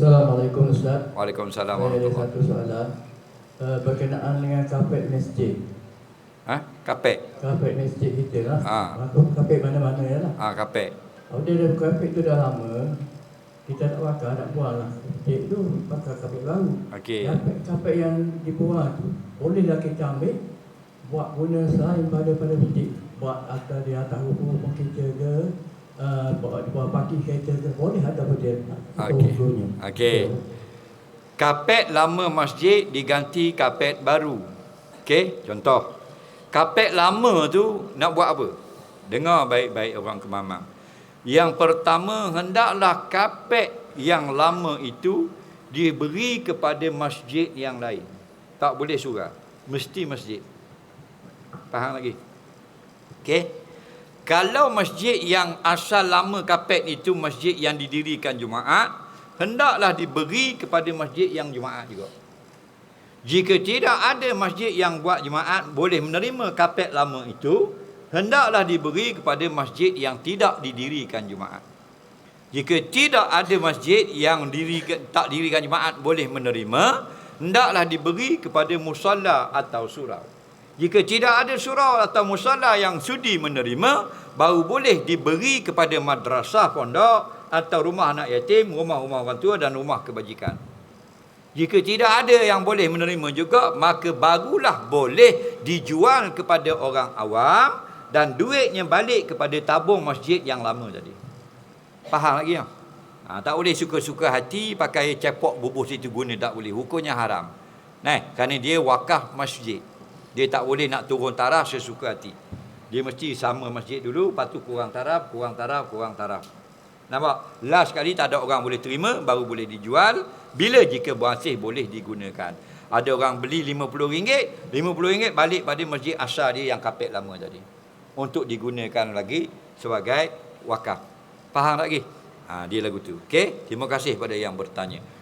Assalamualaikum Ustaz. Waalaikumsalam Saya ada warahmatullahi satu soalan uh, berkenaan dengan kapet masjid. Ha? Kapek. Kapet masjid kita lah. Ah. Aku kapet mana-mana ya lah. Ah, kapek. Kalau dia dah kapet tu dah lama, kita nak bakar, nak buang lah. Masjid tu bakar kapet baru. Okey. Kapet, kapet yang dibuang tu, bolehlah kita ambil buat guna selain pada pada masjid. Buat atas di atas rumah kita ke, parking kereta ke, boleh ada apa dia. Okey. Okey. Kapet lama masjid diganti kapet baru. Okey, contoh. Kapet lama tu nak buat apa? Dengar baik-baik orang kemamang. Yang pertama, hendaklah kapet yang lama itu diberi kepada masjid yang lain. Tak boleh surah. Mesti masjid. Faham lagi? Okey. Kalau masjid yang asal lama kapet itu masjid yang didirikan Jumaat, hendaklah diberi kepada masjid yang Jumaat juga. Jika tidak ada masjid yang buat Jumaat boleh menerima kapet lama itu, hendaklah diberi kepada masjid yang tidak didirikan Jumaat. Jika tidak ada masjid yang dirikan, tak dirikan Jumaat boleh menerima, hendaklah diberi kepada musalla atau surau. Jika tidak ada surau atau musalla yang sudi menerima, baru boleh diberi kepada madrasah pondok atau rumah anak yatim, rumah-rumah orang tua dan rumah kebajikan. Jika tidak ada yang boleh menerima juga, maka barulah boleh dijual kepada orang awam dan duitnya balik kepada tabung masjid yang lama tadi. Faham lagi tak? Ha, tak boleh suka-suka hati pakai cepok bubuh situ guna tak boleh. Hukumnya haram. Nah, kerana dia wakaf masjid. Dia tak boleh nak turun taraf sesuka hati. Dia mesti sama masjid dulu, lepas tu kurang taraf, kurang taraf, kurang taraf. Nampak? Last sekali tak ada orang boleh terima, baru boleh dijual. Bila jika bersih boleh digunakan. Ada orang beli RM50, RM50 balik pada masjid asal dia yang kapet lama tadi. Untuk digunakan lagi sebagai wakaf. Faham tak lagi? Ha, dia lagu tu. Okey? Terima kasih pada yang bertanya.